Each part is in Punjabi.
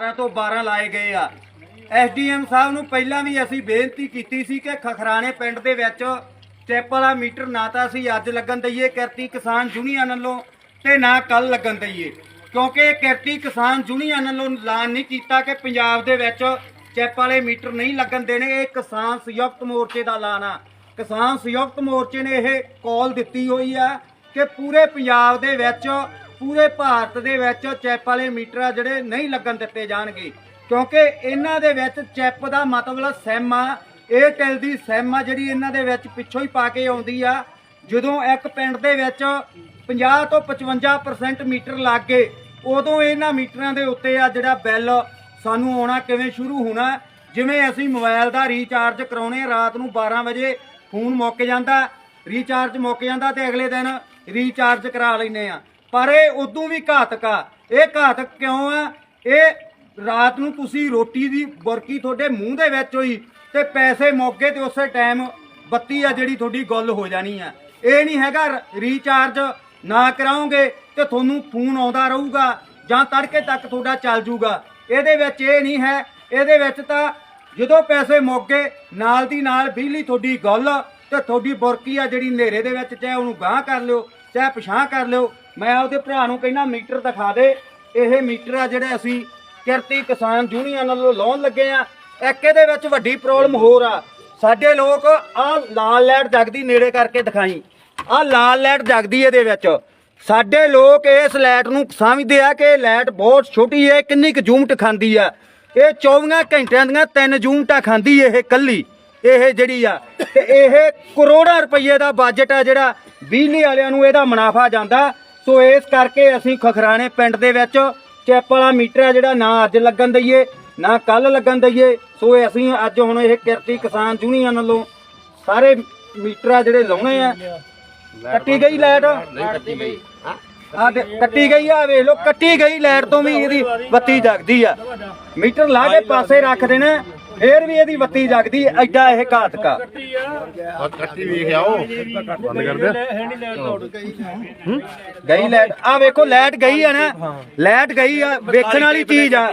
11 ਤੋਂ 12 ਲਾਏ ਗਏ ਆ। ਐਸਡੀਐਮ ਸਾਹਿਬ ਨੂੰ ਪਹਿਲਾਂ ਵੀ ਅਸੀਂ ਬੇਨਤੀ ਕੀਤੀ ਸੀ ਕਿ ਖਖਰਾਣੇ ਪਿੰਡ ਦੇ ਵਿੱਚ ਚੈਪ ਵਾਲਾ ਮੀਟਰ ਨਾ ਤਾਂ ਅਸੀਂ ਅੱਜ ਲੱਗਣ ਦਈਏ, ਕਿਰਤੀ ਕਿਸਾਨ ਯੂਨੀਅਨ ਵੱਲੋਂ ਤੇ ਨਾ ਕੱਲ ਲੱਗਣ ਦਈਏ। ਕਿਉਂਕਿ ਕਿਰਤੀ ਕਿਸਾਨ ਯੂਨੀਅਨ ਵੱਲੋਂ ਐਲਾਨ ਨਹੀਂ ਕੀਤਾ ਕਿ ਪੰਜਾਬ ਦੇ ਵਿੱਚ ਚੈਪ ਵਾਲੇ ਮੀਟਰ ਨਹੀਂ ਲੱਗਣ ਦੇਣੇ। ਇਹ ਕਿਸਾਨ ਸੰਯੁਕਤ ਮੋਰਚੇ ਦਾ ਐਲਾਨ ਆ। ਕਿਸਾਨ ਸੰਯੁਕਤ ਮੋਰਚੇ ਨੇ ਇਹ ਕਾਲ ਦਿੱਤੀ ਹੋਈ ਆ ਕਿ ਪੂਰੇ ਪੰਜਾਬ ਦੇ ਵਿੱਚ ਪੂਰੇ ਭਾਰਤ ਦੇ ਵਿੱਚ ਚੈਪ ਵਾਲੇ ਮੀਟਰ ਆ ਜਿਹੜੇ ਨਹੀਂ ਲੱਗਣ ਦਿੱਤੇ ਜਾਣਗੇ। ਕਿਉਂਕਿ ਇਹਨਾਂ ਦੇ ਵਿੱਚ ਚੈਪ ਦਾ ਮਤਲਬ ਸਿਮ ਆ ਏਅਰਟੈਲ ਦੀ ਸਿਮ ਆ ਜਿਹੜੀ ਇਹਨਾਂ ਦੇ ਵਿੱਚ ਪਿੱਛੋਂ ਹੀ ਪਾ ਕੇ ਆਉਂਦੀ ਆ। ਜਦੋਂ ਇੱਕ ਪਿੰਡ ਦੇ ਵਿੱਚ 50 ਤੋਂ 55% ਮੀਟਰ ਲੱਗ ਗਏ, ਉਦੋਂ ਇਹਨਾਂ ਮੀਟਰਾਂ ਦੇ ਉੱਤੇ ਆ ਜਿਹੜਾ ਬਿੱਲ ਸਾਨੂੰ ਆਉਣਾ ਕਿਵੇਂ ਸ਼ੁਰੂ ਹੋਣਾ। ਜਿਵੇਂ ਅਸੀਂ ਮੋਬਾਈਲ ਦਾ ਰੀਚਾਰਜ ਕਰਾਉਣੇ ਰਾਤ ਨੂੰ 12 ਵਜੇ ਫੋਨ ਮੁੱਕ ਜਾਂਦਾ ਰੀਚਾਰਜ ਮੁੱਕ ਜਾਂਦਾ ਤੇ ਅਗਲੇ ਦਿਨ ਰੀਚਾਰਜ ਕਰਾ ਲੈਨੇ ਆ। ਪਰ ਇਹ ਉਦੋਂ ਵੀ ਘਾਤਕ ਆ। ਇਹ ਘਾਤਕ ਕਿਉਂ ਆ? ਇਹ ਰਾਤ ਨੂੰ ਤੁਸੀਂ ਰੋਟੀ ਦੀ ਬੁਰਕੀ ਤੁਹਾਡੇ ਮੂੰਹ ਦੇ ਵਿੱਚ ਹੋਈ ਤੇ ਪੈਸੇ ਮੌਕੇ ਗਏ ਤੇ ਉਸੇ ਟਾਈਮ ਬੱਤੀ ਆ ਜਿਹੜੀ ਤੁਹਾਡੀ ਗੁੱਲ ਹੋ ਜਾਣੀ ਆ। ਇਹ ਨਹੀਂ ਹੈਗਾ ਰ- ਰੀਚਾਰਜ ਨਾ ਕਰਾਓਗੇ ਤੇ ਤੁਹਾਨੂੰ ਫੋਨ ਆਉਂਦਾ ਰਹੂਗਾ ਜਾਂ ਤੜਕੇ ਤੱਕ ਤੁਹਾਡਾ ਚੱਲ ਜੂਗਾ। ਇਹਦੇ ਵਿੱਚ ਇਹ ਨਹੀਂ ਹੈ। ਇਹਦੇ ਵਿੱਚ ਤਾਂ ਜਦੋਂ ਪੈਸੇ ਮੁੱਕ ਨਾਲ ਦੀ ਨਾਲ ਬਿਜਲੀ ਤੁਹਾਡੀ ਗੁੱਲ ਤੇ ਤੁਹਾਡੀ ਬੁਰਕੀ ਆ ਜਿਹੜੀ ਹਨੇਰੇ ਦੇ ਵਿੱਚ, ਚਾਹੇ ਉਹਨੂੰ ਗਾਂਹ ਕਰ ਲਿਓ, ਚਾਹੇ ਪਛਾਂ ਕਰ ਲਿਓ ਮੈਂ ਆਪਦੇ ਭਰਾ ਨੂੰ ਕਹਿੰਦਾ ਮੀਟਰ ਦਿਖਾ ਦੇ। ਇਹ ਮੀਟਰ ਆ ਜਿਹੜਾ ਅਸੀਂ ਕਿਰਤੀ ਕਿਸਾਨ ਯੂਨੀਅਨ ਵੱਲੋਂ ਲਾਉਣ ਲੱਗੇ ਆ। ਇੱਕ ਇਹਦੇ ਵਿੱਚ ਵੱਡੀ ਪ੍ਰੋਬਲਮ ਹੋਰ ਆ। ਸਾਡੇ ਲੋਕ ਆ ਲਾਲ ਲਾਈਟ ਜਗਦੀ ਨੇੜੇ ਕਰਕੇ ਦਿਖਾਈ। ਆ ਲਾਲ ਲਾਈਟ ਜਗਦੀ ਇਹਦੇ ਵਿੱਚ। ਸਾਡੇ ਲੋਕ ਇਸ ਲਾਈਟ ਨੂੰ ਸਮਝਦੇ ਆ ਕਿ ਇਹ ਲਾਈਟ ਬਹੁਤ ਛੋਟੀ ਹੈ ਕਿੰਨੀ ਕੁ ਯੂਨਿਟ ਖਾਂਦੀ ਆ। ਇਹ 24 ਘੰਟਿਆਂ ਦੀਆਂ ਤਿੰਨ ਯੂਨਿਟਾਂ ਖਾਂਦੀ ਇਹ ਕੱਲੀ ਇਹ ਜਿਹੜੀ ਆ, ਤੇ ਇਹ ਕਰੋੜਾਂ ਰੁਪਏ ਦਾ ਬਜਟ ਆ ਜਿਹੜਾ ਬਿਜਲੀ ਵਾਲਿਆਂ ਨੂੰ ਇਹਦਾ ਮੁਨਾਫਾ ਜਾਂਦਾ। ਸੋ ਇਸ ਕਰਕੇ ਅਸੀਂ ਖਖਰਾਣੇ ਪਿੰਡ ਦੇ ਵਿੱਚ ਚੈਪ ਵਾਲਾ ਮੀਟਰ ਆ ਜਿਹੜਾ ਨਾ ਅੱਜ ਲੱਗਣ ਦਈਏ, ਨਾ ਕੱਲ ਲੱਗਣ ਦਈਏ। ਸੋ ਅਸੀਂ ਅੱਜ ਹੁਣ ਇਹ ਕਿਰਤੀ ਕਿਸਾਨ ਯੂਨੀਅਨ ਵੱਲੋਂ ਸਾਰੇ ਮੀਟਰ ਆ ਜਿਹੜੇ ਲਾਉਣੇ ਆ। ਕੱਟੀ ਗਈ ਲਾਈਟ? ਆ ਕੱਟੀ ਗਈ ਆ, ਵੇਖ ਲਓ, ਕੱਟੀ ਗਈ ਲਾਈਟ ਤੋਂ ਵੀ ਇਹਦੀ ਬੱਤੀ ਜਗਦੀ ਆ। ਮੀਟਰ ਲਾ ਕੇ ਪਾਸੇ ਰੱਖ ਦੇਣਾ। ਫੇਰ ਵੀ ਇਹਦੀ ਬੱਤੀ ਜਗਦੀ ਐਡਾ ਇਹ ਘਾਤਕਾ ਆ। ਕੱਟੀ ਵੇਖ ਆਓ ਬੰਦ ਕਰ ਦੇ ਗਈ ਲਾਈਟ। ਆ ਵੇਖੋ ਲਾਈਟ ਗਈ ਆ ਨਾ। ਲਾਈਟ ਗਈ ਆ ਵੇਖਣ ਵਾਲੀ ਚੀਜ਼ ਆ।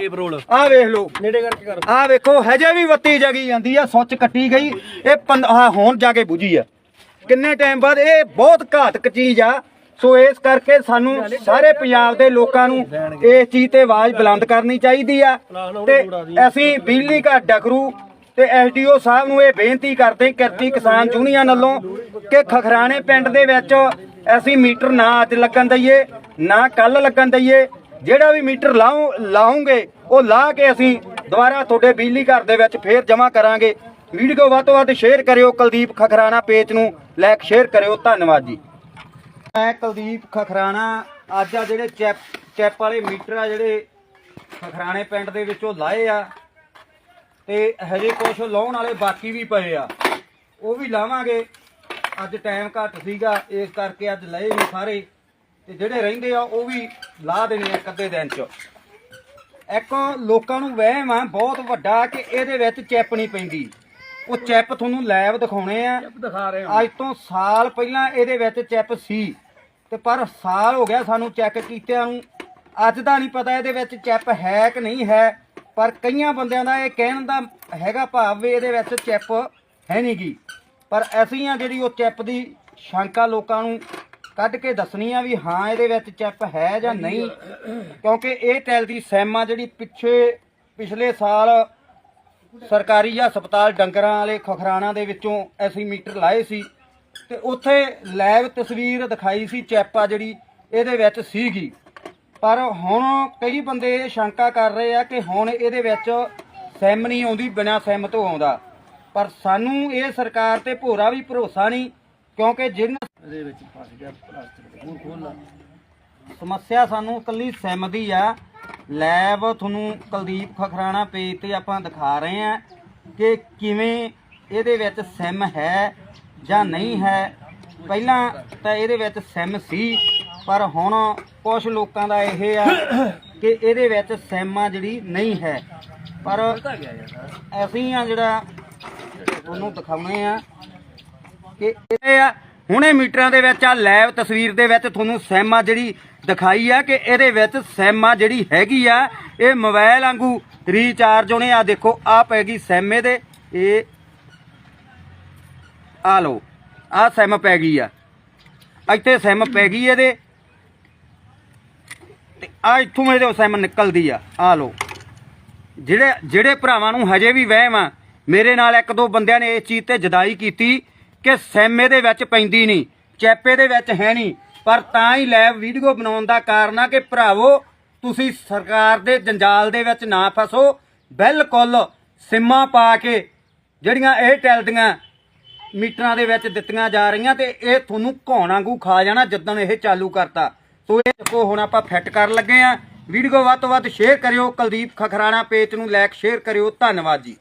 ਆ ਵੇਖ ਲਓ। ਨੇੜੇ ਕਰਕੇ ਕਰ ਆ ਵੇਖੋ ਹਜੇ ਵੀ ਬੱਤੀ ਜਗੀ ਜਾਂਦੀ ਆ ਸੁੱਚ ਕੱਟੀ ਗਈ। ਇਹ ਹੁਣ ਜਾ ਕੇ ਬੁਝੀ ਆ। ਕਿੰਨੇ ਟਾਈਮ ਬਾਅਦ ਇਹ ਬਹੁਤ ਘਾਤਕ ਚੀਜ਼ ਆ। ਸੋ ਇਸ ਕਰਕੇ ਸਾਨੂੰ ਸਾਰੇ ਪੰਜਾਬ ਦੇ ਲੋਕਾਂ ਨੂੰ ਇਸ ਚੀਜ਼ ਤੇ ਆਵਾਜ਼ ਬੁਲੰਦ ਕਰਨੀ ਚਾਹੀਦੀ ਆ। ਤੇ ਅਸੀਂ ਬਿਜਲੀ ਘਰ ਡਕਰੂ ਤੇ ਐਸਡੀਓ ਸਾਹਿਬ ਨੂੰ ਇਹ ਬੇਨਤੀ ਕਰਦੇ ਕਿਰਤੀ ਕਿਸਾਨ ਯੂਨੀਅਨ ਵੱਲੋਂ ਕਿ ਖਖਰਾਣੇ ਪਿੰਡ ਦੇ ਵਿੱਚ ਅਸੀਂ ਮੀਟਰ ਨਾ ਅੱਜ ਲੱਗਣ ਦਈਏ ਨਾ ਕੱਲ ਲੱਗਣ ਦਈਏ। ਜਿਹੜਾ ਵੀ ਮੀਟਰ ਲਾਉ ਲਾਉਂਗੇ ਉਹ ਲਾ ਕੇ ਅਸੀਂ ਦੁਬਾਰਾ ਤੁਹਾਡੇ ਬਿਜਲੀ ਘਰ ਦੇ ਵਿੱਚ ਫੇਰ ਜਮ੍ਹਾਂ ਕਰਾਂਗੇ। ਵੀਡੀਓ ਵੱਧ ਤੋਂ ਵੱਧ ਸ਼ੇਅਰ ਕਰਿਓ ਕੁਲਦੀਪ ਖਖਰਾਣਾ ਪੇਜ ਨੂੰ ਲਾਈਕ ਸ਼ੇਅਰ ਕਰਿਓ। ਧੰਨਵਾਦ ਜੀ। ਮੈਂ ਕੁਲਦੀਪ ਖਖਰਾਣਾ ਅੱਜ ਆ ਜਿਹੜੇ ਚੈਪ ਚੈਪ ਵਾਲੇ ਮੀਟਰ ਆ ਜਿਹੜੇ ਖਖਰਾਣੇ ਪਿੰਡ ਦੇ ਵਿੱਚੋਂ ਲਾਏ ਆ ਤੇ ਹਜੇ ਕੁਝ ਲਾਉਣ ਵਾਲੇ ਬਾਕੀ ਵੀ ਪਏ ਆ। ਉਹ ਵੀ ਲਾਵਾਂਗੇ। ਅੱਜ ਟਾਈਮ ਘੱਟ ਸੀਗਾ ਇਸ ਕਰਕੇ ਅੱਜ ਲਏ ਨਹੀਂ ਸਾਰੇ। ਤੇ ਜਿਹੜੇ ਰਹਿੰਦੇ ਆ ਉਹ ਵੀ ਲਾ ਦੇਣੇ ਆ ਅੱਧੇ ਦਿਨ ਚ। ਇੱਕ ਲੋਕਾਂ ਨੂੰ ਵਹਿਮ ਆ ਬਹੁਤ ਵੱਡਾ ਕਿ ਇਹਦੇ ਵਿੱਚ ਚਿੱਪ ਨਹੀਂ ਪੈਂਦੀ। ਉਹ ਚਿੱਪ ਤੁਹਾਨੂੰ ਲਾਈਵ ਦਿਖਾਉਣੇ ਆ। ਅੱਜ ਤੋਂ ਸਾਲ ਪਹਿਲਾਂ ਇਹਦੇ ਵਿੱਚ ਚਿੱਪ ਸੀ। ਤੇ ਪਰ ਸਾਲ ਹੋ ਗਿਆ ਸਾਨੂੰ ਚੈੱਕ ਕੀਤਿਆਂ ਨੂੰ। ਅੱਜ ਦਾ ਨਹੀਂ ਪਤਾ ਇਹਦੇ ਵਿੱਚ ਚਿੱਪ ਹੈ ਕਿ ਨਹੀਂ ਹੈ ਪਰ ਕਈਆਂ ਬੰਦਿਆਂ ਦਾ ਇਹ ਕਹਿਣ ਦਾ ਹੈਗਾ ਭਾਵ ਵੀ ਇਹਦੇ ਵਿੱਚ ਚਿੱਪ ਹੈ ਨਹੀਂਗੀ ਪਰ ਅਸੀਂ ਆ ਜਿਹੜੀ ਉਹ ਚਿੱਪ ਦੀ ਸ਼ੰਕਾ ਲੋਕਾਂ ਨੂੰ ਕੱਢ ਕੇ ਦੱਸਣੀ ਆ ਵੀ ਹਾਂ ਇਹਦੇ ਵਿੱਚ ਚਿੱਪ ਹੈ ਜਾਂ ਨਹੀਂ ਕਿਉਂਕਿ ਇਹ ਟੈਲ ਦੀ ਸੈਮ ਜਿਹੜੀ ਪਿੱਛੇ ਪਿਛਲੇ ਸਾਲ ਸਰਕਾਰੀ ਹਸਪਤਾਲ ਡੰਗਰਾਂ ਵਾਲੇ ਖਖਰਾਣਾ ਦੇ ਵਿੱਚੋਂ ਅਸੀਂ ਮੀਟਰ ਲਾਏ ਸੀ। ਤੇ ਉੱਥੇ ਲਾਈਵ ਤਸਵੀਰ ਦਿਖਾਈ ਸੀ ਚੈਪਾ ਜਿਹੜੀ ਇਹਦੇ ਵਿੱਚ ਸੀਗੀ। ਪਰ ਹੁਣ ਕਈ ਬੰਦੇ ਇਹ ਸ਼ੰਕਾ ਕਰ ਰਹੇ ਆ ਕਿ ਹੁਣ ਇਹਦੇ ਵਿੱਚ ਸਿਮ ਨਹੀਂ ਆਉਂਦੀ ਬਿਨਾਂ ਸਿਮ ਤੋਂ ਆਉਂਦਾ। ਪਰ ਸਾਨੂੰ ਇਹ ਸਰਕਾਰ ਤੇ ਭੋਰਾ ਵੀ ਭਰੋਸਾ ਨਹੀਂ ਕਿਉਂਕਿ ਜਿੰਨ ਇਹਦੇ ਵਿੱਚ ਫਸ ਗਿਆ ਪਲਾਸਟਿਕ ਹੋਰ ਖੋਲ ਸਮੱਸਿਆ ਸਾਨੂੰ ਕੱਲੀ ਸਿਮ ਦੀ ਆ। ਲੈਬ ਤੁਹਾਨੂੰ ਕੁਲਦੀਪ ਖਖਰਾਣਾ ਪੇਜ ਤੇ ਆਪਾਂ ਦਿਖਾ ਰਹੇ ਆ ਕਿ ਕਿਵੇਂ ਇਹਦੇ ਵਿੱਚ ਸਿਮ ਹੈ ਜਾਂ ਨਹੀਂ ਹੈ। ਪਹਿਲਾਂ ਤਾਂ ਇਹਦੇ ਵਿੱਚ ਸਿਮ ਸੀ, ਪਰ ਹੁਣ ਕੁਝ ਲੋਕਾਂ ਦਾ ਇਹ ਆ ਕਿ ਇਹਦੇ ਵਿੱਚ ਸਿਮ ਆ ਜਿਹੜੀ ਨਹੀਂ ਹੈ। ਪਰ ਅਸੀਂ ਆ ਜਿਹੜਾ ਤੁਹਾਨੂੰ ਦਿਖਾਉਣੇ ਆ ਕਿ ਇਹ ਆ, ਹੁਣੇ ਮੀਟਰਾਂ ਦੇ ਵਿੱਚ ਆ, ਲਾਈਵ ਤਸਵੀਰ ਦੇ ਵਿੱਚ ਤੁਹਾਨੂੰ ਸਿਮ ਆ ਜਿਹੜੀ ਦਿਖਾਈ ਆ ਕਿ ਇਹਦੇ ਵਿੱਚ ਸਿਮ ਆ ਜਿਹੜੀ ਹੈਗੀ ਆ। ਇਹ ਮੋਬਾਈਲ ਵਾਂਗੂ ਰੀਚਾਰਜ ਹੋਣੇ ਆ। ਦੇਖੋ ਆ ਪੈ ਗਈ ਸਿਮ ਇਹਦੇ ਇਹ ਆ ਲਓ ਆ ਸਿਮ ਪੈ ਗਈ ਆ। ਇੱਥੇ ਸਿਮ ਪੈ ਗਈ ਇਹਦੇ। ਤੇ ਆ ਇੱਥੋਂ ਇਹਦੇ ਸਿਮ ਨਿਕਲਦੀ ਆ ਆ ਲਓ। ਜਿਹੜੇ ਜਿਹੜੇ ਭਰਾਵਾਂ ਨੂੰ ਹਜੇ ਵੀ ਵਹਿਮ ਆ, ਮੇਰੇ ਨਾਲ ਇੱਕ ਦੋ ਬੰਦਿਆਂ ਨੇ ਇਸ ਚੀਜ਼ ਤੇ ਜਦਾਈ ਕੀਤੀ ਕਿ ਸਿਮ ਇਹਦੇ ਵਿੱਚ ਪੈਂਦੀ ਨਹੀਂ, ਚੈਪੇ ਦੇ ਵਿੱਚ ਹੈ ਨਹੀਂ। ਪਰ ਤਾਂ ਹੀ ਲਾਈਵ ਵੀਡੀਓ ਬਣਾਉਣ ਦਾ ਕਾਰਨ ਆ ਕਿ ਭਰਾਵੋ, ਤੁਸੀਂ ਸਰਕਾਰ ਦੇ ਜੰਜਾਲ ਦੇ ਵਿੱਚ ਨਾ ਫਸੋ। ਬਿਲਕੁਲ ਸਿੰਮਾਂ ਪਾ ਕੇ ਜਿਹੜੀਆਂ ਇਹ ਟੈਲਦੀਆਂ ਮੀਟਰਾਂ ਦੇ ਵਿੱਚ ਦਿੱਤੀਆਂ ਜਾ ਰਹੀਆਂ ਤੇ ਇਹ ਤੁਹਾਨੂੰ ਘਾਉਣ ਵਾਂਗੂ ਖਾ ਜਾਣਾ ਜਦੋਂ ਇਹ ਚਾਲੂ ਕਰਤਾ। ਸੋ ਇਹ ਦੇਖੋ, ਹੁਣ ਆਪਾਂ ਫਿੱਟ ਕਰਨ ਲੱਗੇ ਆ ਵੀਡੀਓ ਵੱਧ ਤੋਂ ਵੱਧ ਸ਼ੇਅਰ ਕਰਿਓ। ਕੁਲਦੀਪ ਖਖਰਾਣਾ ਪੇਜ ਨੂੰ ਲਾਈਕ ਸ਼ੇਅਰ ਕਰਿਓ। ਧੰਨਵਾਦ ਜੀ।